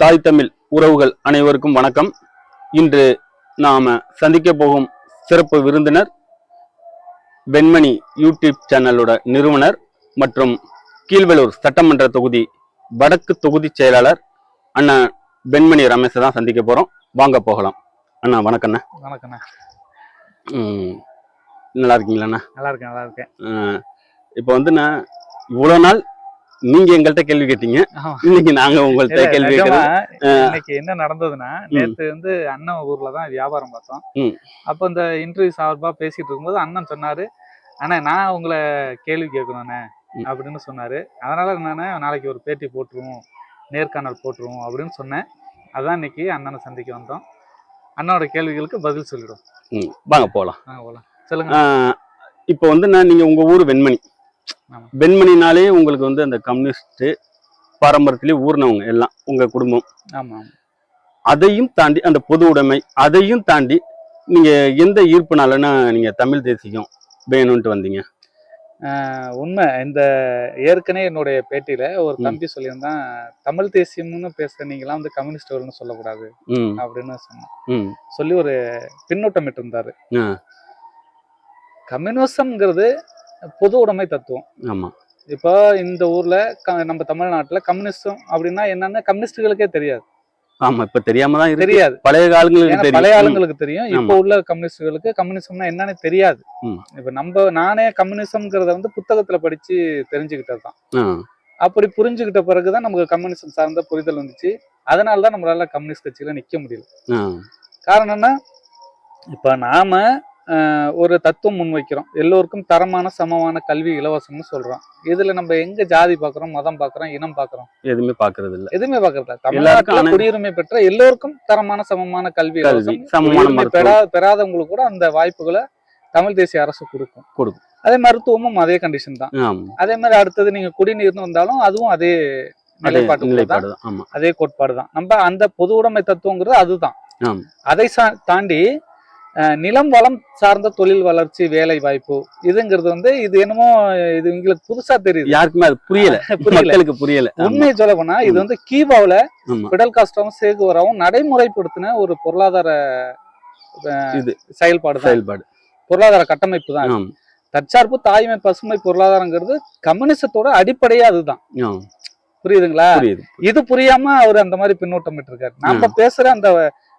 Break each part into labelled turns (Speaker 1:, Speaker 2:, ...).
Speaker 1: தாய் தமிழ் உறவுகள் அனைவருக்கும் வணக்கம். இன்று நாம சந்திக்க போகும் சிறப்பு விருந்தினர் வெண்மணி யூடியூப் சேனலோட நிறுவனர் மற்றும் கீழ்வேலூர் சட்டமன்ற தொகுதி வடக்கு தொகுதி செயலாளர் அண்ணா வெண்மணி ரமேஷை தான் சந்திக்க போறோம். வாங்க போகலாம். அண்ணா வணக்கண்ணா
Speaker 2: வணக்கண்ணா
Speaker 1: நல்லா இருக்கீங்களாண்ணா
Speaker 2: நல்லா இருக்கேன் நல்லா இருக்கேன்.
Speaker 1: இப்போ வந்து நான் இவ்வளவு நாள் நீங்க எங்கள்கிட்ட கேள்வி கேட்டீங்க. இன்னைக்கு நாங்க உங்கள்கிட்ட கேள்வி
Speaker 2: இன்னைக்கு என்ன நடந்ததுன்னா நேத்து வந்து அண்ணன் ஊர்ல தான் வியாபாரம் பார்த்தோம். அப்ப இந்த இன்டர்வியூ சார்பா பேசிட்டு இருக்கும்போது அண்ணன் சொன்னாரு அண்ணா நான் உங்களை கேள்வி கேட்கணும்ண்ணே. அப்படின்னு சொன்னாரு. அதனால என்னன்னா நாளைக்கு ஒரு பேட்டி போட்டுருவோம் நேர்காணல் போட்டுருவோம் அப்படின்னு சொன்னேன். அதான் இன்னைக்கு அண்ணனை சந்திக்க வந்தோம். அண்ணனோட கேள்விகளுக்கு பதில் சொல்லிடும்
Speaker 1: வாங்க போகலாம்
Speaker 2: ஆ போலாம். சொல்லுங்க.
Speaker 1: இப்போ வந்து நான் நீங்க உங்க ஊர் வெண்மணி.
Speaker 2: ஆமா.
Speaker 1: வெண்மணினாலே உங்களுக்கு வந்து அந்த கம்யூனிஸ்ட் பாரம்பரியத்திலே ஊர்னவங்க எல்லாம் உங்க குடும்பம்.
Speaker 2: ஆமா
Speaker 1: அதையும் தாண்டி அந்த பொது உடைமை அதையும் தாண்டி நீங்க எந்த ஈர்ப்புனாலன்னா நீங்க தமிழ் தேசியம் வேணும்ட்டு வந்தீங்க?
Speaker 2: உண்மை. இந்த ஏற்கனவே என்னுடைய பேட்டியில ஒரு. தம்பி சொல்லியிருந்தான் தமிழ் தேசியம்னு பேசுற நீங்களாம் வந்து கம்யூனிஸ்டர்னு சொல்லக்கூடாது
Speaker 1: ம்.
Speaker 2: அப்படின்னு சொன்னான். சொல்லி ஒரு பின்னூட்டம் இருந்தாரு. கம்யூனிசம்ங்கிறது பொது உடைமை தத்துவம்.
Speaker 1: ஆமா.
Speaker 2: இப்போ இந்த ஊர்ல நம்ம தமிழ்நாட்டுல கம்யூனிஸ்டம் அப்படின்னா என்னன்னு கம்யூனிஸ்டுகளுக்கே தெரியாது.
Speaker 1: ஆமா இப்ப தெரியாம தான்
Speaker 2: தெரியாது.
Speaker 1: பழைய காலங்களுக்கு
Speaker 2: பழைய ஆளுங்களுக்கு தெரியும். இப்போ. உள்ள கம்யூனிஸ்டுகளுக்கு கம்யூனிசம்னா என்னன்னு தெரியாது. இப்ப நம்ம நானே கம்யூனிசம்ங்கிறத வந்து புத்தகத்துல படிச்சு தெரிஞ்சுக்கிட்டது தான்.
Speaker 1: ஆ,
Speaker 2: அப்படி புரிஞ்சுக்கிட்ட பிறகுதான் நமக்கு கம்யூனிசம் சார்ந்த புரிதல் வந்துச்சு. அதனால தான் நம்மளால கம்யூனிஸ்ட் கட்சியில நிக்க முடியல.
Speaker 1: ஆ,
Speaker 2: காரணம் என்ன? இப்ப நாம ஒரு தத்துவம் முன்வைக்கிறோம் எல்லோருக்கும் தரமான சமமான கல்வி இலவசம்னு சொல்றோம். இதுல நம்ம எங்க ஜாதி பாக்குறோம் மதம் பாக்குறோம் இனம் பாக்குறோம்?
Speaker 1: எதுவுமே பாக்குறது இல்ல.
Speaker 2: எதுவுமே பாக்குறதா தமிழ்நாட்டுல குடியுரிமை பெற்ற எல்லோருக்கும் தரமான சமமான கல்வி
Speaker 1: சமமான
Speaker 2: பெறாதவங்களுக்கு கூட அந்த வாய்ப்புகளை தமிழ் தேசிய அரசு கொடுக்கும்.
Speaker 1: கொடுக்கும்.
Speaker 2: அதே மருத்துவமும் அதே கண்டிஷன் தான். அதே மாதிரி அடுத்தது நீங்க குடிநீர்னு வந்தாலும் அதுவும் அதே
Speaker 1: நிலைப்பாடு
Speaker 2: அதே கோட்பாடு தான். நம்ம அந்த பொது உடைமை தத்துவங்கிறது அதுதான். அதை சா- தாண்டி நிலம் வளம் சார்ந்த தொழில் வளர்ச்சி வேலை வாய்ப்பு இதுங்கிறது வந்து இது என்னமோ இது உங்களுக்கு புதுசா தெரியுது.
Speaker 1: யாருக்குமே அது புரியல. மக்களுக்கு புரியல.
Speaker 2: உண்மையை சொல்ல போனா இது வந்து கீபாவுல. பிடல் காஸ்டாவும் சேகுவராவும் நடைமுறைப்படுத்தின ஒரு பொருளாதார
Speaker 1: இது.
Speaker 2: செயல்பாடு
Speaker 1: செயல்பாடு.
Speaker 2: பொருளாதார கட்டமைப்பு தான். தற்சார்பு தாய்மை பசுமை பொருளாதாரங்கிறது கம்யூனிசத்தோட அடிப்படையே அதுதான். புரியுதுங்களா?
Speaker 1: புரியுது.
Speaker 2: இது புரியாம அவர் அந்த மாதிரி பின்னூட்டம் இருக்காரு நம்ம பேசுற அந்த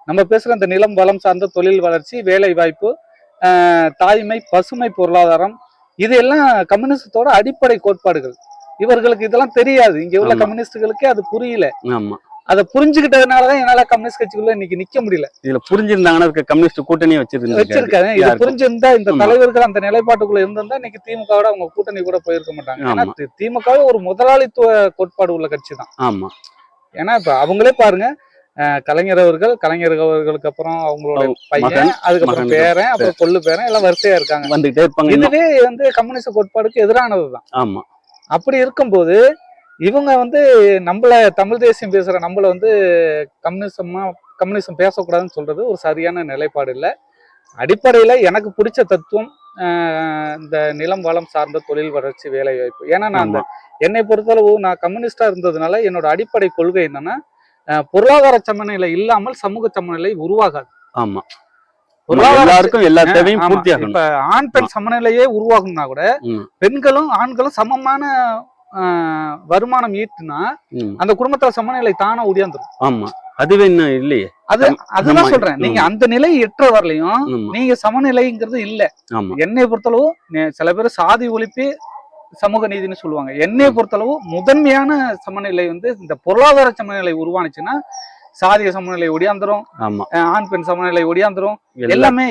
Speaker 2: நம்ம பேசுற அந்த நிலம் வளம் சார்ந்த தொழில் வளர்ச்சி வேலை வாய்ப்பு தாய்மை பசுமை பொருளாதாரம் இது எல்லாம் கம்யூனிஸ்டத்தோட அடிப்படை கோட்பாடுகள். இவர்களுக்கு இதெல்லாம் தெரியாது. இங்க உள்ள. கம்யூனிஸ்டுகளுக்கே அது புரியல.
Speaker 1: ஆமா.
Speaker 2: அதை புரிஞ்சுக்கிட்டதுனாலதான் என்னால கம்யூனிஸ்ட் கட்சிக்குள்ள இன்னைக்கு நிக்க முடியல.
Speaker 1: இதுல புரிஞ்சிருந்தாங்கன்னா இருக்க கம்யூனிஸ்ட் கூட்டணியே வச்சிருக்காங்க
Speaker 2: வச்சிருக்காங்க இது. புரிஞ்சிருந்தா இந்த. தலைவர்கள் அந்த நிலைப்பாட்டுக்குள்ள இருந்திருந்தா இன்னைக்கு திமுகவோட அவங்க கூட்டணி கூட போயிருக்க மாட்டாங்க. ஏன்னா திமுகவே ஒரு முதலாளித்துவ கோட்பாடு உள்ள கட்சி தான்
Speaker 1: ஆமா.
Speaker 2: ஏன்னா இப்ப அவங்களே பாருங்க கலைஞர் அவர்கள் கலைஞர் அவர்களுக்கு அப்புறம் அவங்களோட
Speaker 1: அவங்க
Speaker 2: பையன் அதுக்கப்புறம் பேரன் அப்புறம் கொள்ளு பேரன் எல்லாம் வரிசையா இருக்காங்க.
Speaker 1: வந்துகிட்டே இருப்பாங்க.
Speaker 2: இதுவே வந்து கம்யூனிஸ்ட் கோட்பாடுக்கு எதிரானதுதான்.
Speaker 1: ஆமா.
Speaker 2: அப்படி இருக்கும்போது இவங்க வந்து நம்மள தமிழ் தேசியம் பேசுற நம்மள வந்து கம்யூனிசமா கம்யூனிசம் பேசக்கூடாதுன்னு சொல்றது ஒரு சரியான நிலைப்பாடு இல்லை. அடிப்படையில எனக்கு பிடிச்ச தத்துவம் இந்த நிலம் வளம் சார்ந்த தொழில் வளர்ச்சி வேலை வாய்ப்பு ஏன்னா நான் அந்த என்னை பொறுத்தளவு நான் கம்யூனிஸ்டா இருந்ததுனால என்னோட அடிப்படை கொள்கை என்னன்னா பொருளாதார சமநிலை இல்லாமல் சமூக சமநிலை உருவாகாது
Speaker 1: ஆமா எல்லாருக்கும் எல்லா தேவையும்
Speaker 2: ஆமா.
Speaker 1: பூர்த்தி ஆகணும்
Speaker 2: இப்ப ஆண் பெண் சமநிலையே உருவாகும்னா கூட. பெண்களும் ஆண்களும் சமமான வருமானம் ஈட்டுனா. அந்த குடும்பத்துல சமநிலை தானா ஒடியாந்துரும்
Speaker 1: ஆமா அதுவே இன்னும் இல்லையே
Speaker 2: அது. அதுதான். சொல்றேன் நீங்க. அந்த நிலை எற்ற வரலையும் நீங்க சமநிலைங்கிறது இல்ல என்னை பொறுத்தளவு சில பேர் சாதி ஒழிப்பு சமூக நீதினு சொல்லுவாங்க. என்னை பொறுத்தளவு முதன்மையான சமநிலை வந்து இந்த பொருளாதார சமநிலை உருவானுச்சுன்னா சாதிய சமநிலை ஒடியாந்துரும். ஆண் பெண் சமநிலை ஒடியாந்துரும். எல்லாமே.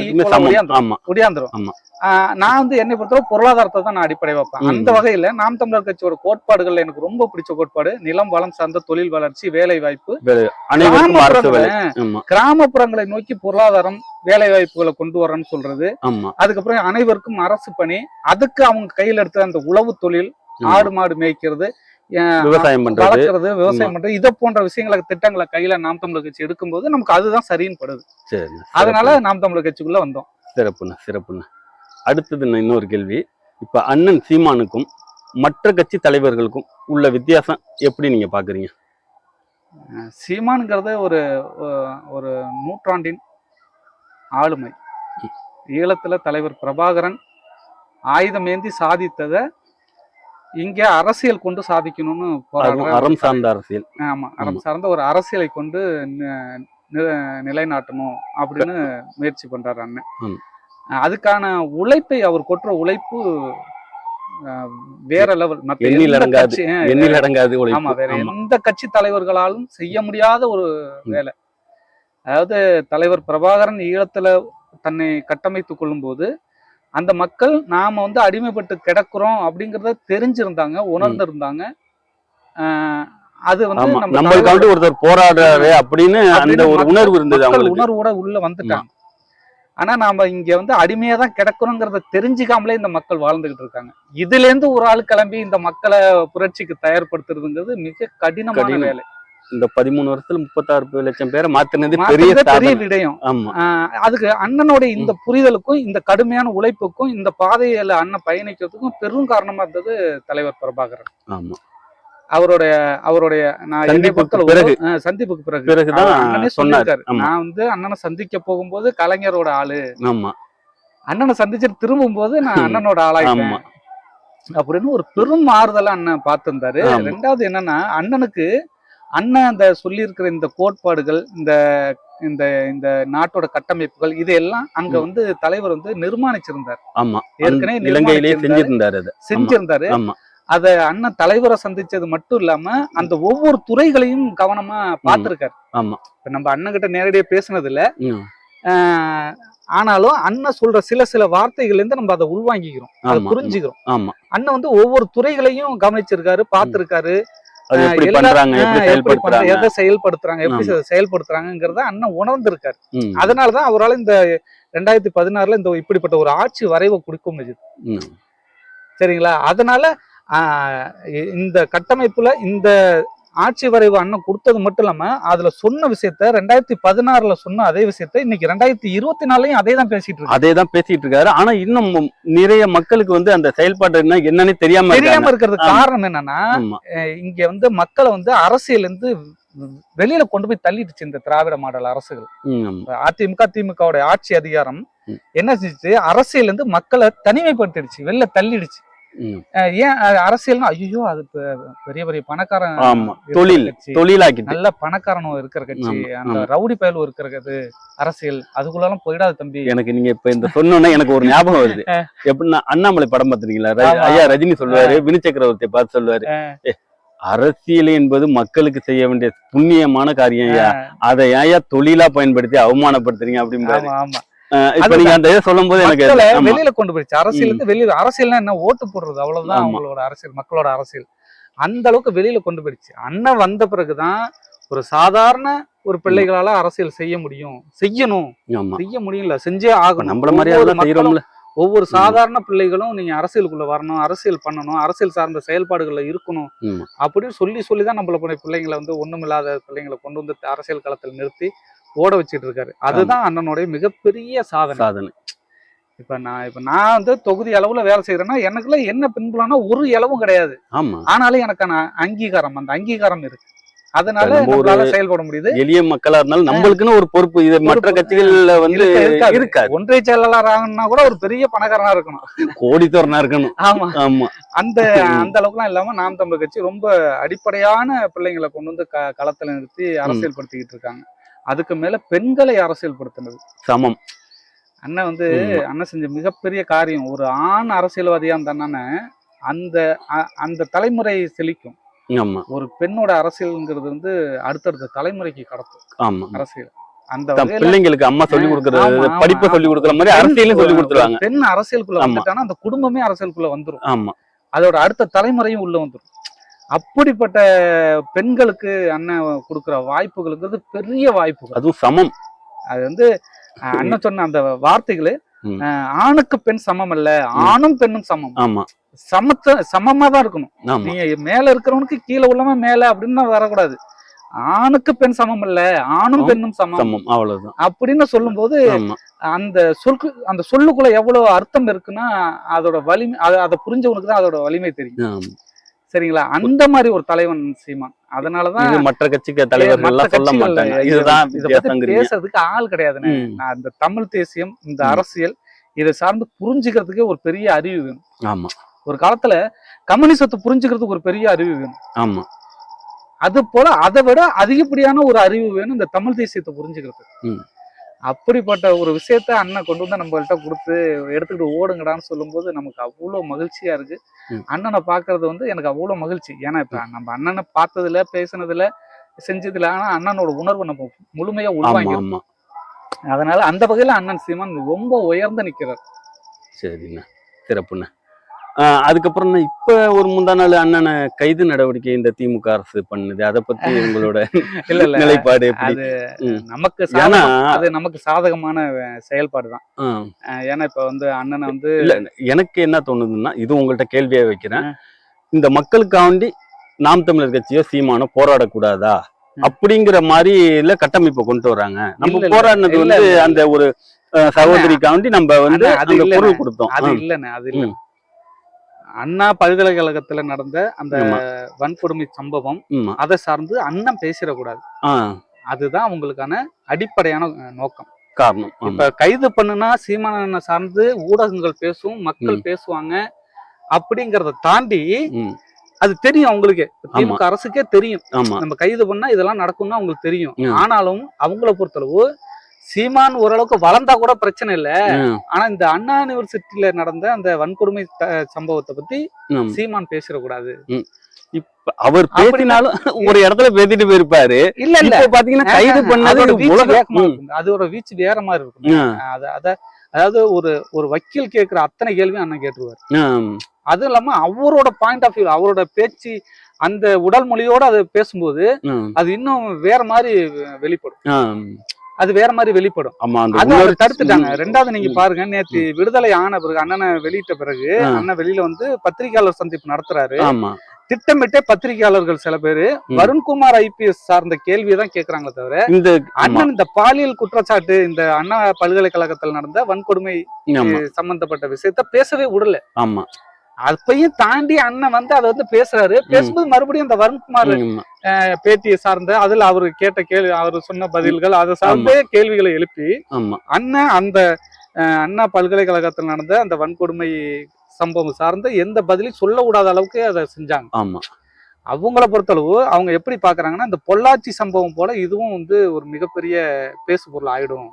Speaker 2: ஒடியாந்துரும். ஒடியாந்துரும். நான் வந்து என்னை பொறுத்தவரை பொருளாதாரத்தை தான் நான் அடிப்படை வைப்பேன். அந்த வகையில நாம் தமிழர் கட்சியோட கோட்பாடுகள் எனக்கு ரொம்ப பிடிச்ச கோட்பாடு நிலம் வளம் சார்ந்த தொழில் வளர்ச்சி வேலை. வாய்ப்பு கிராமப்புறங்களை நோக்கி பொருளாதாரம் வேலை வாய்ப்புகளை கொண்டு வரேன்னு சொல்றது. அதுக்கப்புறம் அனைவருக்கும் அரசு பணி. அதுக்கு அவங்க கையில எடுத்த அந்த உழவு தொழில். ஆடு மாடு மேய்க்கிறது.
Speaker 1: விவசாயம் பண்றது.
Speaker 2: விவசாயம் பண்றது இதை போன்ற விஷயங்களை திட்டங்களை கையில நாம் தமிழர் கட்சி எடுக்கும்போது நமக்கு அதுதான் சரின்னு படுது.
Speaker 1: சரி
Speaker 2: அதனால நாம் தமிழர் கட்சிக்குள்ள வந்தோம்.
Speaker 1: சிறப்புண்ண சிறப்புண்ண. அடுத்தது இன்னொரு கேள்வி. இப்ப அண்ணன் சீமானுக்கும் மற்ற கட்சி தலைவர்களுக்கும் உள்ள வித்தியாசம் எப்படி நீங்க பாக்குறீங்க?
Speaker 2: சீமான்ங்கிறது ஒரு ஒரு நூற்றாண்டின் ஆளுமை. ஈழத்துல தலைவர் பிரபாகரன் ஆயுதமேந்தி சாதித்ததை இங்க அரசியல் கொண்டு சாதிக்கணும்னு
Speaker 1: அறம் சார்ந்த அரசியல்.
Speaker 2: ஆமா அறம் சார்ந்த ஒரு அரசியலை கொண்டு நிலைநாட்டணும் அப்படின்னு முயற்சி பண்றாரு அண்ணன். அதுக்கான உழைப்பை அவர் கொட்டுற உழைப்பு வேற லெவல் ஆமா வேற எந்த கட்சி தலைவர்களாலும் செய்ய முடியாத ஒரு. வேலை. அதாவது தலைவர் பிரபாகரன் ஈழத்துல தன்னை கட்டமைத்துக் கொள்ளும்போது அந்த மக்கள் நாம வந்து அடிமைப்பட்டு கிடக்குறோம் அப்படிங்கறத தெரிஞ்சிருந்தாங்க உணர்ந்திருந்தாங்க. அது வந்து
Speaker 1: நம்மளுக்காண்டி ஒருத்தர் போராடுறாரு அப்படின்னு அந்த ஒரு உணர்வு இருந்தது அவங்களுக்கு.
Speaker 2: உணர்வோட உள்ள வந்துட்டாங்க. ஆனா நாம இங்க வந்து அடிமையா தான் கிடக்குறோங்கிறத தெரிஞ்சுக்காமலே இந்த மக்கள் வாழ்ந்துகிட்டு இருக்காங்க. இதுல இருந்து ஒரு ஆள் கிளம்பி இந்த மக்களை புரட்சிக்கு தயார்படுத்துறதுங்கிறது மிக கடினமான
Speaker 1: கடினம்.
Speaker 2: வேலை.
Speaker 1: இந்த பதிமூணு வருஷத்துல முப்பத்தாறு லட்சம் பேரை மாத்தினது பெரிய
Speaker 2: பெரிய விடயம். அதுக்கு அண்ணனோட இந்த புரிதலுக்கும் இந்த கடுமையான உழைப்புக்கும் இந்த பாதையில அண்ணன் பயணிக்கிறதுக்கும் பெரும் காரணமா இருந்தது தலைவர் பிரபாகரன்.
Speaker 1: ஆமா.
Speaker 2: அவருடைய அவருடைய நான்
Speaker 1: பிறகு.
Speaker 2: சந்திப்புக்கு பிறகு.
Speaker 1: பிறகுதான்
Speaker 2: அண்ணனே
Speaker 1: சொன்னாரு.
Speaker 2: நான் வந்து அண்ணனை சந்திக்க போகும்போது கலைஞரோட ஆளு.
Speaker 1: ஆமா.
Speaker 2: அண்ணனை சந்திச்சுட்டு திரும்பும் போது நான். அண்ணனோட ஆளாயிட்டேன். அப்படின்னு ஒரு பெரும் மாறுதலா அண்ணன் பார்த்திருந்தாரு. ரெண்டாவது என்னன்னா அண்ணனுக்கு அண்ணன் அந்த சொல்லியிருக்கிற இந்த கோட்பாடுகள் இந்த இந்த இந்த நாட்டோட கட்டமைப்புகள் இதையெல்லாம் அங்க. வந்து தலைவர் வந்து நிர்மாணிச்சிருந்தார்.
Speaker 1: ஆமா.
Speaker 2: ஏற்கனவே
Speaker 1: இலங்கையிலேயே. செஞ்சிருந்தாரு அது.
Speaker 2: செஞ்சிருந்தாரு.
Speaker 1: ஆமா.
Speaker 2: அத அண்ணன் தலைவரை சந்திச்சது மட்டும் இல்லாம அந்த ஒவ்வொரு துறைகளையும் கவனமா பார்த்திருக்காரு.
Speaker 1: ஆமா.
Speaker 2: இப்ப நம்ம அண்ணன் கிட்ட நேரடியா பேசுனது இல்ல ஆனாலும் அண்ணன் சொல்ற சில சில வார்த்தைகள்ல இருந்து நம்ம அதை உள்வாங்கிக்கிறோம். அதை புரிஞ்சுக்கிறோம்.
Speaker 1: ஆமா.
Speaker 2: அண்ணன் வந்து ஒவ்வொரு துறைகளையும் கவனிச்சிருக்காரு பார்த்திருக்காரு.
Speaker 1: அது எப்படி பண்றாங்க எப்படி செயல்படுத்துறாங்க?
Speaker 2: எதை செயல்படுத்துறாங்க எப்படி செயல்படுத்துறாங்கிறத அண்ணன் உணர்ந்திருக்காரு. அதனாலதான் அவரால இந்த ரெண்டாயிரத்தி பதினாறுல இந்த இப்படிப்பட்ட ஒரு ஆட்சி வரைவை கொடுக்க முடியுது சரிங்களா? அதனால இந்த கட்டமைப்புல இந்த ஆட்சி வரைவு அண்ணன் கொடுத்தது மட்டும் இல்லாம அதுல சொன்ன விஷயத்த ரெண்டாயிரத்தி பதினாறுல சொன்ன அதே விஷயத்த இன்னைக்கு ரெண்டாயிரத்தி இருபத்தி நாலுலயும் அதே தான் பேசிட்டு இருக்கு
Speaker 1: அதே தான் பேசிட்டு இருக்காரு. ஆனா இன்னும் நிறைய மக்களுக்கு வந்து அந்த செயல்பாடு என்ன என்னன்னு தெரியாம
Speaker 2: தெரியாம இருக்கிறதுக்கு. காரணம் என்னன்னா இங்க வந்து மக்களை வந்து அரசியல் இருந்து வெளியில கொண்டு போய் தள்ளிடுச்சு இந்த திராவிட மாடல் அரசுகள். அதிமுக திமுகவுடைய ஆட்சி அதிகாரம். என்ன செஞ்சுச்சு? அரசியல் இருந்து மக்களை தனிமைப்படுத்திடுச்சு வெளில தள்ளிடுச்சு. ஏன் அரசியல்னா ஐயோ அது பெரிய பெரிய பணக்காரன்
Speaker 1: தொழில்
Speaker 2: கட்சி.
Speaker 1: தொழிலாக்கிட்டு.
Speaker 2: நல்ல பணக்காரனும் இருக்கிற கட்சி. அந்த. ரவுடி பயலும் இருக்கிறது அரசியல் அதுக்குள்ளாலும் போயிடாது தம்பி.
Speaker 1: எனக்கு நீங்க இப்ப இந்த சொன்னோன்னே எனக்கு ஒரு ஞாபகம் வருது. எப்படின்னா அண்ணாமலை படம் பார்த்திருக்கீங்களா. ஐயா ரஜினி சொல்லுவாரு வினு பார்த்து சொல்லுவாரு. "ஏ, அரசியல் என்பது மக்களுக்கு செய்ய வேண்டிய புண்ணியமான காரியம் ஐயா. அதை ஏன் தொழிலா பயன்படுத்தி அவமானப்படுத்துறீங்க அஹ் இப்ப நீங்க அந்த இதை சொல்லும் போது எனக்கு
Speaker 2: மக்களை
Speaker 1: ஆமா.
Speaker 2: வெளியில கொண்டு போயிடுச்சு. அரசியல் இருந்து வெளியில அரசியல்னா என்ன? ஓட்டு போடுறது. அவ்வளவுதான். அவங்களோட அரசியல் மக்களோட அரசியல். அந்த அளவுக்கு வெளியில கொண்டு போயிடுச்சு. அண்ணன் வந்த பிறகுதான் ஒரு சாதாரண ஒரு பிள்ளைகளால அரசியல் செய்ய முடியும். செய்யணும். செய்ய முடியல செஞ்சே ஆகணும்.
Speaker 1: நம்மள மாதிரி
Speaker 2: ஒவ்வொரு சாதாரண பிள்ளைகளும் நீங்க அரசியலுக்குள்ள வரணும் அரசியல் பண்ணணும் அரசியல் சார்ந்த செயல்பாடுகள்ல இருக்கணும். அப்படின்னு சொல்லி சொல்லி தான் நம்மள பிள்ளைங்களை வந்து ஒண்ணுமில்லாத பிள்ளைங்களை கொண்டு வந்து அரசியல் களத்தில் நிறுத்தி ஓட வச்சிட்டு இருக்காரு அதுதான் அண்ணனுடைய மிகப்பெரிய சாதனை.
Speaker 1: சாதனை.
Speaker 2: இப்ப நான் இப்ப நான் வந்து தொகுதி அளவுல வேலை செய்யறேன்னா எனக்குள்ள என்ன பின்புலம்னா ஒரு இளவும் கிடையாது.
Speaker 1: ஆமா.
Speaker 2: ஆனாலும் எனக்கான அங்கீகாரம் அந்த அங்கீகாரம் இருக்கு. அதனால நம்மளால செயல்பட முடியுது.
Speaker 1: எளிய மக்களா இருந்தாலும் நம்மளுக்குன்னு ஒரு பொறுப்பு. இது மற்ற. கட்சிகள்ல வந்து
Speaker 2: இருக்க- இருக்காது. ஒன்றிய செயலாளர் ஆகணும்னா கூட ஒரு பெரிய பணக்காரனா இருக்கணும்.
Speaker 1: கோடித்தோரனா இருக்கணும்.
Speaker 2: ஆமா.
Speaker 1: ஆமா.
Speaker 2: அந்த. அந்த அளவுக்குலாம் இல்லாம நாம் தமிழர் கட்சி ரொம்ப அடிப்படையான பிள்ளைங்களை கொண்டு வந்து க களத்துல நிறுத்தி அரசியல்படுத்திக்கிட்டு இருக்காங்க. அதுக்கு மேல பெண்களை அரசியல்படுத்தினது
Speaker 1: சமம்.
Speaker 2: அண்ணன் வந்து. அண்ணன் செஞ்ச மிகப்பெரிய காரியம் ஒரு ஆண் அரசியல்வாதியா இருந்தானே அந்த அந்த தலைமுறை செழிக்கும்.
Speaker 1: ஆமா.
Speaker 2: ஒரு பெண்ணோட அரசியல்ங்கிறது வந்து அடுத்தடுத்த தலைமுறைக்கு கடத்தும்.
Speaker 1: ஆமா.
Speaker 2: அரசியல். அந்த
Speaker 1: பிள்ளைங்களுக்கு அம்மா சொல்லி கொடுக்கறது படிப்பை. சொல்லி கொடுக்குற மாதிரி அரசியலையும் சொல்லி கொடுத்துருவாங்க.
Speaker 2: பெண் அரசியலுக்குள்ள. வந்துட்டானா அந்த குடும்பமே அரசியலுக்குள்ள வந்துரும்.
Speaker 1: ஆமா.
Speaker 2: அதோட அடுத்த தலைமுறையும் உள்ள வந்துரும். அப்படிப்பட்ட பெண்களுக்கு அண்ணன் கொடுக்குற வாய்ப்புகளுங்கிறது பெரிய வாய்ப்புகள்.
Speaker 1: அதுவும் சமம்.
Speaker 2: அது வந்து அண்ணன் சொன்ன அந்த வார்த்தைகள். ஆணுக்கு பெண் சமம் அல்ல ஆணும் பெண்ணும் சமம்.
Speaker 1: ஆமா.
Speaker 2: சமத்த சமமா தான் இருக்கணும். நீங்க மேல இருக்கிறவனுக்கு கீழே உள்ளவன் மேல அப்படின்னு வரக்கூடாது. ஆணுக்கு பெண் சமம் இல்ல ஆணும். பெண்ணும் சமம்.
Speaker 1: சமம் அவ்வளவுதான்.
Speaker 2: அப்படின்னு சொல்லும்போது
Speaker 1: ஆமா.
Speaker 2: அந்த சொற்கு அந்த சொல்லுக்குள்ள எவ்வளவு அர்த்தம் இருக்குன்னா அதோட வலிமை அத- புரிஞ்சவனுக்கு தான் அதோட வலிமை தெரியும். சரிங்களா? அந்த மாதிரி ஒரு தலைவன் சீமான். அதனாலதான்
Speaker 1: மற்ற கட்சிக்கு தலைவர்கள் சொல்ல மாட்டாங்க.
Speaker 2: இத-
Speaker 1: இதுதான்
Speaker 2: பேசுறதுக்கு ஆள் கிடையாதுண்ணே.
Speaker 1: ம்,
Speaker 2: நான் இந்த தமிழ் தேசியம் இந்த. அரசியல் இதை சார்ந்து புரிஞ்சுக்கிறதுக்கே ஒரு பெரிய அறிவு வேணும்.
Speaker 1: ஆமா.
Speaker 2: ஒரு காலத்துல கம்யூனிசத்தை புரிஞ்சுக்கிறதுக்கு ஒரு பெரிய அறிவு வேணும்.
Speaker 1: ஆமா.
Speaker 2: அது போல அதை விட அதிகப்படியான ஒரு அறிவு வேணும் இந்த தமிழ் தேசியத்தை புரிஞ்சுக்கிறதுக்கு.
Speaker 1: ம்.
Speaker 2: அப்படிப்பட்ட ஒரு விஷயத்த அண்ணன் கொண்டு வந்து நம்மள்ட்ட கொடுத்து எடுத்துக்கிட்டு ஓடுங்கடான்னு சொல்லும்போது நமக்கு அவ்வளோ மகிழ்ச்சியா இருக்கு. அண்ணனை பார்க்கிறது வந்து எனக்கு அவ்வளோ மகிழ்ச்சி. ஏன்னா இப்ப நம்ம அண்ணனை பார்த்ததுல பேசுனதுல செஞ்சதுல ஆனா அண்ணனோட உணர்வை நம்ம முழுமையா
Speaker 1: ஆமா
Speaker 2: உள்வாங்கி
Speaker 1: ஆமா.
Speaker 2: அதனால அந்த வகையில அண்ணன் சீமான் ரொம்ப உயர்ந்து நிக்கிறார்.
Speaker 1: சரிண்ணா. சிறப்புண்ணா. அதுக்கப்புறம் இப்ப ஒரு முந்தா நாள் அண்ணனை கைது நடவடிக்கை இந்த திமுக அரசு பண்ணுது அதை பத்தி உங்களோட நிலைப்பாடு.
Speaker 2: நமக்கு
Speaker 1: ஏன்னா
Speaker 2: அது நமக்கு சாதகமான செயல்பாடு தான் ஏன்னா இப்ப வந்து அண்ணனை வந்து
Speaker 1: எனக்கு என்ன தோணுதுன்னா இது உங்கள்ட்ட கேள்வியா வைக்கிறேன். இந்த மக்களுக்காண்டி நாம் தமிழர் கட்சியோ சீமானோ போராடக்கூடாதா. அப்படிங்கிற மாதிரி இல்ல கட்டமைப்பை கொண்டு வராங்க நம்ம. போராடினது வந்து. அந்த ஒரு சகோதரிக்காண்டி நம்ம வந்து
Speaker 2: அது.
Speaker 1: பொருள் கொடுத்தோம்
Speaker 2: அது
Speaker 1: ஆ.
Speaker 2: இல்லைண்ணே அது இல்ல. அண்ணா பல்கலைக்கழகத்துல நடந்த அந்த. வன்கொடுமை சம்பவம். அதை சார்ந்து அண்ணன் பேசிடக்கூடாது.
Speaker 1: ஆ,
Speaker 2: அதுதான் அவங்களுக்கான அடிப்படையான நோக்கம்.
Speaker 1: காரணம்.
Speaker 2: இப்ப கைது பண்ணுனா சீமானனை சார்ந்து ஊடகங்கள் பேசும் மக்கள். பேசுவாங்க. அப்படிங்கறத தாண்டி அது தெரியும் அவங்களுக்கு. திமுக அரசுக்கே தெரியும். நம்ம கைது பண்ணா இதெல்லாம் நடக்கும்னு அவங்களுக்கு தெரியும். ஆனாலும் அவங்கள பொறுத்தளவு சீமான் ஓரளவுக்கு வளர்ந்தா கூட பிரச்சனை இல்ல. ஆனா இந்த அண்ணா யூனிவர்சிட்டியில நடந்த அந்த வன்கொடுமை சம்பவத்தை பத்தி. சீமான் பேசிடக்கூடாது.
Speaker 1: இப்ப அவர் பேசினாலும் ஒரு இடத்துல பேசிட்டு போயிருப்பாரு.
Speaker 2: இல்ல இல்ல.
Speaker 1: பாத்தீங்கன்னா கைது பண்ணது
Speaker 2: அதோட வீச்சு வேற மாதிரி இருக்கும். அத அத அதாவது ஒரு ஒரு வக்கீல் கேட்கிற அத்தனை கேள்வியும் அண்ணன் கேட்டுருவாரு. அதுவும் இல்லாம அவரோட பாயிண்ட் ஆஃப் வியூ அவரோட பேச்சு அந்த உடல் மொழியோட அதை பேசும்போது அது இன்னும் வேற மாதிரி வெளிப்படும். அது வேற மாதிரி வெளிப்படும்.
Speaker 1: ஆமா
Speaker 2: அது தடுத்துட்டாங்க. ரெண்டாவது நீங்க. பாருங்க நேத்து விடுதலை ஆன பிறகு அண்ணனை வெளியிட்ட பிறகு. அண்ணன் வெளியில வந்து பத்திரிகையாளர் சந்திப்பு நடத்துறாரு.
Speaker 1: ஆமா.
Speaker 2: திட்டமிட்டே பத்திரிகையாளர்கள் சில பேரு. வருண்குமார் ஐபிஎஸ் சார்ந்த கேள்வியை தான் கேக்குறாங்களே தவிர
Speaker 1: இந்த
Speaker 2: அண்ணன் இந்த பாலியல் குற்றச்சாட்டு இந்த அண்ணா பல்கலைக்கழகத்தில் நடந்த வன்கொடுமை சம்பந்தப்பட்ட விஷயத்த பேசவே விடல.
Speaker 1: ஆமா.
Speaker 2: அப்பையும் தாண்டி அண்ணன் வந்து அதை வந்து பேசுறாரு. பேசும்போது மறுபடியும் இந்த வருண்குமார் பேட்டியை சார்ந்த அதுல அவரு கேட்ட கேள்வி அவர் சொன்ன பதில்கள் அதை சார்ந்தே கேள்விகளை எழுப்பி அண்ணன் அந்த அண்ணா பல்கலைக்கழகத்தில் நடந்த அந்த வன்கொடுமை சம்பவம் சார்ந்த எந்த பதிலையும் சொல்ல விடாத அளவுக்கு அதை செஞ்சாங்க.
Speaker 1: ஆமா.
Speaker 2: அவங்கள பொறுத்தளவு அவங்க எப்படி பாக்குறாங்கன்னா இந்த பொள்ளாச்சி சம்பவம் போல இதுவும் வந்து ஒரு மிகப்பெரிய பேசு பொருள் ஆயிடும்.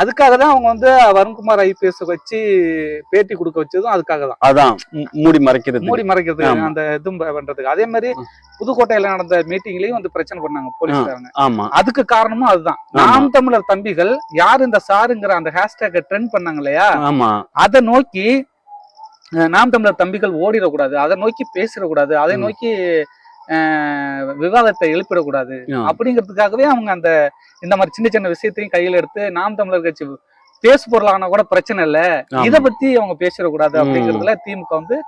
Speaker 2: அதுக்காக தான் அவங்க வந்து வருண்குமார் ஐபிஎஸ் வச்சு பேட்டி கொடுக்க வச்சதும் அதுக்காக தான்.
Speaker 1: அதான். மூடி மறைக்கிறது.
Speaker 2: மூடி மறைக்கிறதுக்கு
Speaker 1: ஆமா.
Speaker 2: அந்த இது பண்றதுக்கு. அதே மாதிரி. புதுக்கோட்டையில நடந்த மீட்டிங்லயும் வந்து பிரச்சனை பண்ணாங்க போலீஸ்காரங்க.
Speaker 1: ஆமா.
Speaker 2: அதுக்கு காரணமும் அதுதான். நாம் தமிழர் தம்பிகள் யார் இந்த சாருங்கிற அந்த ஹேஷ்டேக ட்ரெண்ட் பண்ணாங்க இல்லையா?
Speaker 1: ஆமா.
Speaker 2: அதை நோக்கி நாம் தமிழர் தம்பிகள் ஓடிடக்கூடாது. அதை நோக்கி பேசிடக்கூடாது. அதை. நோக்கி விவாதத்தை எழுப்பிடக்கூடாது. அப்படிங்கிறதுக்காகவே அவங்க அந்த இந்த மாதிரி சின்ன சின்ன விஷயத்தையும் கையில எடுத்து நாம் தமிழர் கட்சி பேசு பொருளானா கூட பிரச்சனை இல்ல. இத பத்தி அவங்க பேசிடக்கூடாது. அப்படிங்கறதுல திமுக வந்து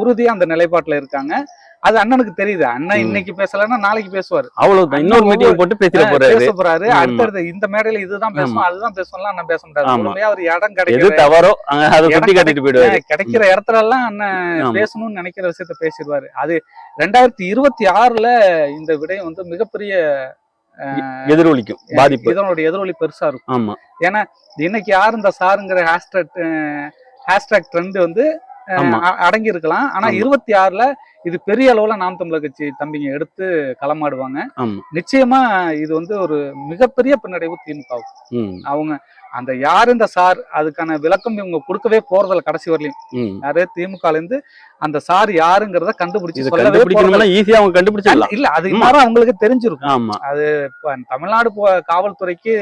Speaker 2: உறுதியா அந்த நிலைப்பாட்டுல இருக்காங்க அது அண்ணனுக்கு தெரியுது. அண்ணன். இன்னைக்கு பேசலன்னா நாளைக்கு பேசுவாரு.
Speaker 1: அவ்வளவுதான் இன்னொரு மீட்டிங் போட்டு பேசிட போறாரு.
Speaker 2: பேச போறாரு. அடுத்தடுத்து இந்த மேடையில இதுதான் பேசுவோம் அதுதான் பேசுவோம்லாம் அண்ணன் பேச முடியாது ஒரு இடம்
Speaker 1: எது
Speaker 2: கிடைக்கிற
Speaker 1: தவறோ அதை சுட்டி காட்டிட்டு போயிடுவாரு.
Speaker 2: கிடைக்கிற இடத்துல எல்லாம் அண்ணன். பேசணும்னு நினைக்கிற விஷயத்த பேசிடுவாரு. அது ரெண்டாயிரத்தி இருபத்தி ஆறுல இந்த விடயம் வந்து மிகப்பெரிய
Speaker 1: எதிரொலிக்கும். பாதிப்பு.
Speaker 2: இதனுடைய எதிரொலி பெருசா இருக்கும்.
Speaker 1: ஆமா.
Speaker 2: இன்னைக்கு யார் இந்த சாருங்கிற ஹேஷ்டாக் ஹேஷ்டாக் ட்ரெண்ட் வந்து அடங்கி இருக்கலாம் ஆனா. இருபத்தி ஆறுல இது பெரிய அளவுல நாம் தமிழர் கட்சி தம்பிங்க எடுத்து களமாடுவாங்க. நிச்சயமா இது வந்து ஒரு மிகப்பெரிய பின்னடைவு திமுக அவங்க அந்த யார் இந்த சார் அதுக்கான விளக்கம் இவங்க கொடுக்கவே போறதில்ல கடைசி வரலையும் யாரு திமுக இருந்து அந்த சார் யாருங்கிறத கண்டுபிடிச்சு சொல்லவே
Speaker 1: ஈஸியா அவங்க கண்டுபிடிச்சிடலாம்.
Speaker 2: இல்ல அது. இந்நேரம் அவங்களுக்கு தெரிஞ்சிருக்கும். இப்ப தமிழ்நாடு காவல்துறைக்கு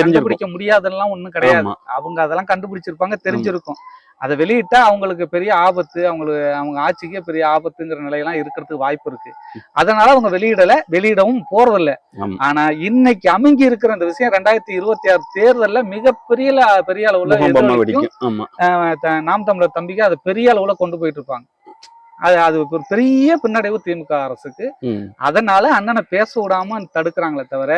Speaker 2: கண்டுபிடிக்க முடியாதெல்லாம் ஒண்ணும் கிடையாது. அவங்க அதெல்லாம் கண்டுபிடிச்சிருப்பாங்க தெரிஞ்சிருக்கும். அதை வெளியிட்டா அவங்களுக்கு பெரிய ஆபத்து அவங்களுக்கு அவங்க ஆட்சிக்கே பெரிய ஆபத்துங்கிற நிலையெல்லாம் இருக்கிறதுக்கு வாய்ப்பு இருக்கு. அதனால அவங்க வெளியிடல வெளியிடவும் போறதில்ல. ஆனா இன்னைக்கு அமுங்கி இருக்கிற அந்த விஷயம் ரெண்டாயிரத்தி இருபத்தி ஆறு தேர்தல்ல மிகப்பெரிய பெரிய அளவுல நாம் தமிழர் தம்பிக்கு அது பெரிய அளவுல கொண்டு போயிட்டு இருப்பாங்க. அது அது ஒரு பெரிய பின்னடைவு திமுக அரசுக்கு. அதனால அண்ணனை பேச விடாம தடுக்கிறாங்களே தவிர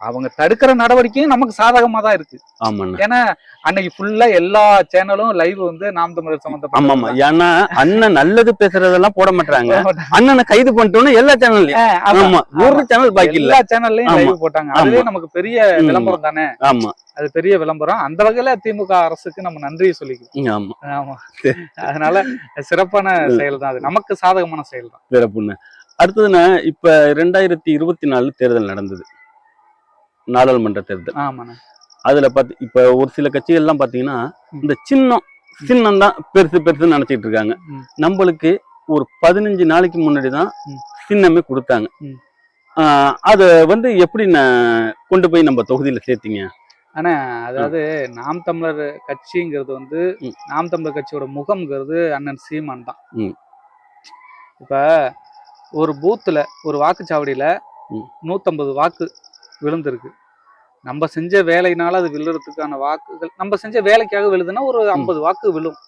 Speaker 2: அவங்க தடுக்கிற நடவடிக்கையும் நமக்கு சாதகமா தான் இருக்கு.
Speaker 1: ஆமாண்ணா.
Speaker 2: ஏன்னா அன்னைக்கு ஃபுல்லா எல்லா சேனலும் லைவ் வந்து நாம் தமிழர்
Speaker 1: ஆமா ஆமா
Speaker 2: சம்பந்தப்பட்ட
Speaker 1: ஏன்னா அண்ணன் நல்லது பேசுறதெல்லாம் போட மாட்டாங்க. அண்ணனை கைது பண்ணிட்டோன்னு எல்லா சேனல்லையும்
Speaker 2: ஆமா.
Speaker 1: ஆமா. ஒரு சேனல் பாக்கி
Speaker 2: எல்லா சேனல்லையும்
Speaker 1: ஆமா.
Speaker 2: லைவ் போட்டாங்க. அதுவே நமக்கு பெரிய. விளம்பரம் தானே?
Speaker 1: ஆமா.
Speaker 2: அது பெரிய விளம்பரம். அந்த வகையில திமுக அரசுக்கு நம்ம நன்றியை சொல்லிக்கிறோம்.
Speaker 1: ஆமா.
Speaker 2: ஆமா. அதனால சிறப்பான செயல் தான் அது. நமக்கு சாதகமான செயல் தான்
Speaker 1: சிறப்புண்ண. அடுத்ததுண்ணா இப்ப ரெண்டாயிரத்தி இருபத்தி நாலு தேர்தல் நடந்தது. நாடாளுமன்ற தேர்தல் அதுல பாத்து இப்ப ஒரு சில கட்சிகள் எல்லாம் பாத்தீங்கன்னா இந்த சின்னம் சின்னம் தான் பெருசு பெருசுன்னு நினைச்சிட்டு இருக்காங்க. நம்மளுக்கு ஒரு பதினஞ்சு நாளைக்கு முன்னாடி தான். சின்னமே கொடுத்தாங்க அத வந்து எப்படி கொண்டு போய் நம்ம தொகுதியில சேர்த்தீங்க
Speaker 2: ஆனா அதாவது நாம் தமிழர் கட்சிங்கிறது வந்து. நாம் தமிழர் கட்சியோட முகம்ங்கிறது அண்ணன் சீமான் தான். இப்ப ஒரு பூத்துல ஒரு வாக்குச்சாவடியில. நூத்தம்பது வாக்கு விழுந்திருக்கு நம்ம செஞ்ச வேலையினால அது விழுறதுக்கான வாக்குகள் நம்ம செஞ்ச வேலைக்காக விழுதுன்னா ஒரு ஐம்பது வாக்கு விழும்.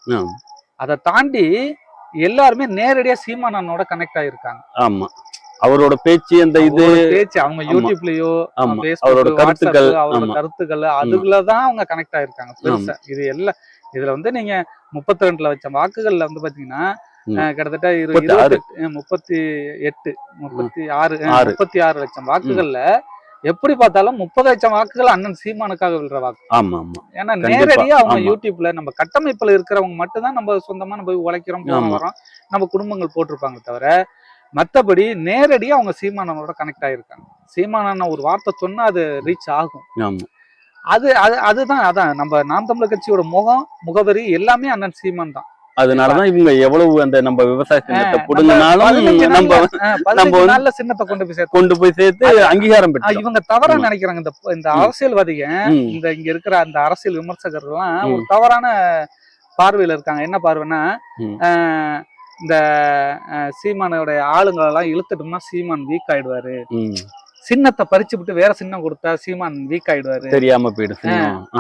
Speaker 2: அதை தாண்டி எல்லாருமே நேரடியா சீமானனோட கனெக்ட் ஆயிருக்காங்க.
Speaker 1: ஆமா. அவரோட பேச்சு அந்த இது
Speaker 2: பேச்சு அவங்க. யூடியூப்லயோ
Speaker 1: அவரோட கருத்துக்கள்
Speaker 2: அவரோட கருத்துக்கள் அதுலதான் அவங்க கனெக்ட் ஆயிருக்காங்க பெருசா. இது எல்லாம் இதுல வந்து நீங்க முப்பத்தி ரெண்டுல வச்ச வாக்குகள்ல வந்து பாத்தீங்கன்னா கிட்டத்தட்ட இரு-
Speaker 1: முப்பத்தி
Speaker 2: எட்டு முப்பத்தி ஆறு. முப்பத்தி ஆறு லட்சம் வாக்குகள்ல எப்படி பார்த்தாலும் முப்பது லட்சம் வாக்குகள் அண்ணன் சீமானுக்காக விழுற வாக்கு.
Speaker 1: ஆமா ஆமா.
Speaker 2: ஏன்னா நேரடியா அவங்க. யூடியூப்ல நம்ம கட்டமைப்புல இருக்கிறவங்க மட்டும் தான் நம்ம சொந்தமா நம்ம போய் உழைக்கிறோம். வரோம் நம்ம குடும்பங்கள் போட்டிருப்பாங்க தவிர மத்தபடி நேரடியா அவங்க சீமானனோட கனெக்ட் ஆயிருக்காங்க. சீமானன் ஒரு வார்த்தை சொன்னா அது ரீச் ஆகும். அது அது அதுதான் அதான். நம்ம நாம் தமிழர் கட்சியோட முகம் முகவரி எல்லாமே அண்ணன் சீமான் தான்.
Speaker 1: அதனாலதான் இவங்க எவ்வளவு அந்த நம்ம விவசாய சின்னத்தை
Speaker 2: நம்ம
Speaker 1: புடுங்கினாலும் நம்ம
Speaker 2: நாள்ல சின்னத்தை கொண்டு போய் சேர்த்து
Speaker 1: கொண்டு போய் சேர்த்து அங்கீகாரம்
Speaker 2: அஹ்,
Speaker 1: பெற்றோம்
Speaker 2: இவங்க தவறா. நினைக்கிறாங்க இந்த இந்த. அரசியல்வாதிக இந்த இங்க இருக்கிற அந்த அரசியல் விமர்சகர்கள்லாம். ஒரு தவறான பார்வையில இருக்காங்க என்ன பார்வைன்னா இந்த சீமானோட ஆளுங்களை எல்லாம் இழுத்துட்டோம்னா சீமான் வீக் ஆயிடுவாரு. சின்னத்தை பறிச்சு விட்டு வேற சின்னம் கொடுத்தா சீமான் வீக் ஆயிடுவாரு
Speaker 1: தெரியாம போயிடும்.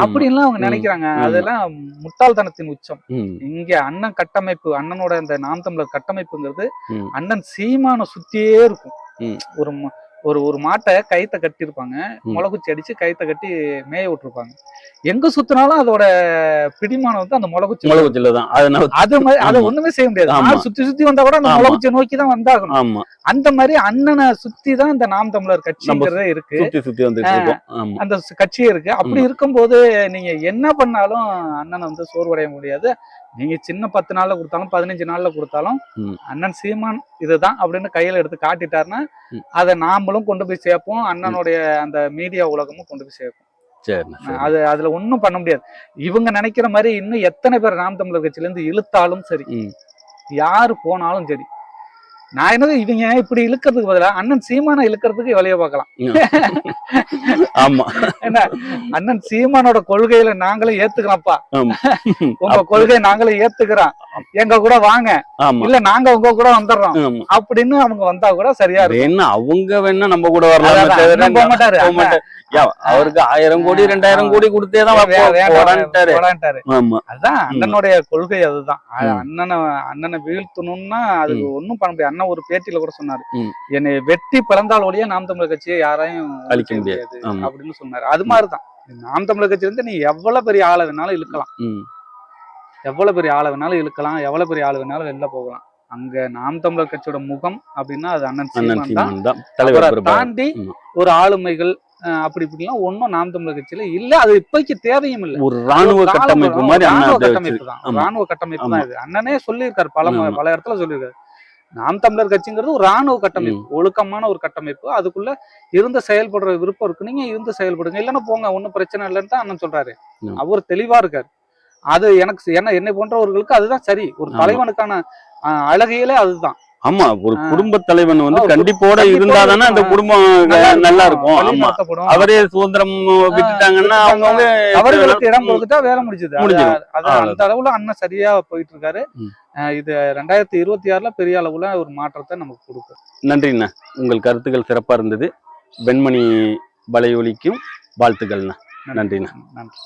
Speaker 2: அப்படின்லாம் அவங்க. நினைக்கிறாங்க. அதெல்லாம் முட்டாள்தனத்தின் உச்சம் இங்க அண்ணன் கட்டமைப்பு அண்ணனோட இந்த நாம் தமிழர் கட்டமைப்புங்கிறது. அண்ணன் சீமான சுத்தியே இருக்கும். ஒரு ஒரு ஒரு மாட்டை கயித்தை கட்டியிருப்பாங்க. முளகுச்சி அடிச்சு கயித்தை கட்டி மேய விட்டுருப்பாங்க. எங்க சுத்தினாலும் அதோட பிடிமானம் வந்து அந்த முளகுச்சி
Speaker 1: மிளகு ஜில்லுதான் அதனால
Speaker 2: அது மாதிரி அதை. ஒண்ணுமே செய்ய முடியாது. சுத்தி சுத்தி வந்தா கூட அந்த. முளகுச்சியை நோக்கி தான் வந்தாகணும்.
Speaker 1: ஆமா.
Speaker 2: அந்த மாதிரி அண்ணனை சுத்தி தான் இந்த நாம் தமிழர் கட்சிங்கிறதே இருக்கு. அந்த கட்சியே இருக்கு. அப்படி. இருக்கும்போது நீங்க என்ன பண்ணாலும் அண்ணனை வந்து சோர்வடைய முடியாது. நீங்க சின்ன பத்து நாள்ல கொடுத்தாலும் பதினஞ்சு நாள்ல கொடுத்தாலும். அண்ணன் சீமான் இதுதான் அப்படின்னு கையில எடுத்து காட்டிட்டாருன்னா. அதை நாமளும் கொண்டு போய் சேர்ப்போம் அண்ணனுடைய அந்த மீடியா உலகமும் கொண்டு போய் சேர்ப்போம். அது அதுல ஒண்ணும் பண்ண முடியாது இவங்க நினைக்கிற மாதிரி இன்னும் எத்தனை பேர் நாம் தமிழர் கட்சியில இருந்து இழுத்தாலும் சரி. யாரு போனாலும் சரி நான் என்னது இவங்க இப்படி இழுக்கிறதுக்கு பதிலா அண்ணன் சீமானை இழுக்கிறதுக்கு வழிய பார்க்கலாம்
Speaker 1: ஆமா.
Speaker 2: என்ன அண்ணன் சீமானோட கொள்கையில நாங்களும் ஏத்துக்கிறோம்ப்பா. உங்க கொள்கையை நாங்களும் ஏத்துக்கிறோம். எங்க கூட வாங்க. இல்ல நாங்க உங்க கூட வந்துடுறோம். அப்படின்னு அவங்க வந்தா கூட சரியா இருக்கும்.
Speaker 1: வேணா அவங்க வேணா நம்ம கூட வரலாமே
Speaker 2: போக மாட்டாரு.
Speaker 1: அவருக்கு ஆயிரம் கோடி ரெண்டாயிரம் கோடி கொடுத்தே தான்
Speaker 2: வே- வேண்டாம்,
Speaker 1: போறான்ட்டாரு
Speaker 2: போடான்ட்டாரு.
Speaker 1: ஆமா.
Speaker 2: அதான் அண்ணனுடைய கொள்கை அதுதான். அண்ணனை அண்ணனை வீழ்த்தணும்னா அதுக்கு ஒண்ணும் பண்ண முடியாது. அண்ணன் ஒரு பேட்டியில கூட சொன்னாரு. என்னை வெட்டி பிளந்தால் ஒழிய நாம் தமிழர் கட்சியை யாரையும்
Speaker 1: அழிக்க முடியாது.
Speaker 2: அப்படின்னு சொன்னாரு. அது மாதிரிதான். நாம் தமிழர் கட்சி வந்து நீ எவ்வளவு பெரிய ஆளை வேணாலும் இழுக்கலாம். எவ்வளவு பெரிய ஆளை வேணாலும் இழுக்கலாம். எவ்வளவு பெரிய ஆளு வேணாலும் வெளில போகலாம். அங்க நாம் தமிழர் கட்சியோட முகம் அப்படின்னா அது அண்ணன் தான். தாண்டி. ஒரு ஆளுமைகள் அப்படி இப்படிலாம் ஒன்றும் நாம் தமிழர் கட்சியில இல்ல. அது இப்போதைக்கு தேவையும் இல்ல.
Speaker 1: ஒரு ராணுவ கட்டமைப்பு மாதிரி
Speaker 2: ராணுவ கட்டமைப்பு தான். ராணுவ கட்டமைப்பு. தான் இது. அண்ணனே சொல்லியிருக்காரு பல. பல இடத்துல சொல்லியிருக்காரு. நாம் தமிழர் கட்சிங்கிறது ஒரு ராணுவ கட்டமைப்பு ஒழுக்கமான ஒரு கட்டமைப்பு. அதுக்குள்ள இருந்து செயல்படுற விருப்பம் இருக்கு. நீங்க இருந்து செயல்படுங்க. இல்லைன்னா போங்க ஒன்றும் பிரச்சனை இல்லைன்னு தான் அண்ணன் சொல்றாரு. அவர் தெளிவா இருக்காரு. அது எனக்கு என்ன என்னை போன்றவர்களுக்கு அதுதான் சரி. ஒரு. தலைவனுக்கான அழகியலே அதுதான்.
Speaker 1: ஆமா ஒரு. குடும்ப தலைவன் வந்து கண்டிப்போட இருந்தாதானே அந்த. குடும்பம் நல்லா இருக்கும். ஆமா. அவரே சுதந்திரம் விட்டுட்டாங்கன்னா
Speaker 2: விட்டுட்டாங்க.
Speaker 1: அவங்கவுங்க
Speaker 2: அவர்களுக்கு இடம் கொடுத்துட்டா வேலை முடிஞ்சது.
Speaker 1: அவ்வளவுதான்.
Speaker 2: அந்த அளவுல அண்ணன் சரியா போயிட்டு இருக்காரு இது ரெண்டாயிரத்தி இருபத்தி ஆறுல பெரிய அளவுல ஒரு மாற்றத்தை நமக்கு கொடுக்கும்.
Speaker 1: நன்றிண்ணா. உங்கள் கருத்துக்கள் சிறப்பா இருந்தது. வெண்மணி வலையொலிக்கும் வாழ்த்துக்கள்ண்ணா. நன்றிண்ணா.
Speaker 2: நன்றி.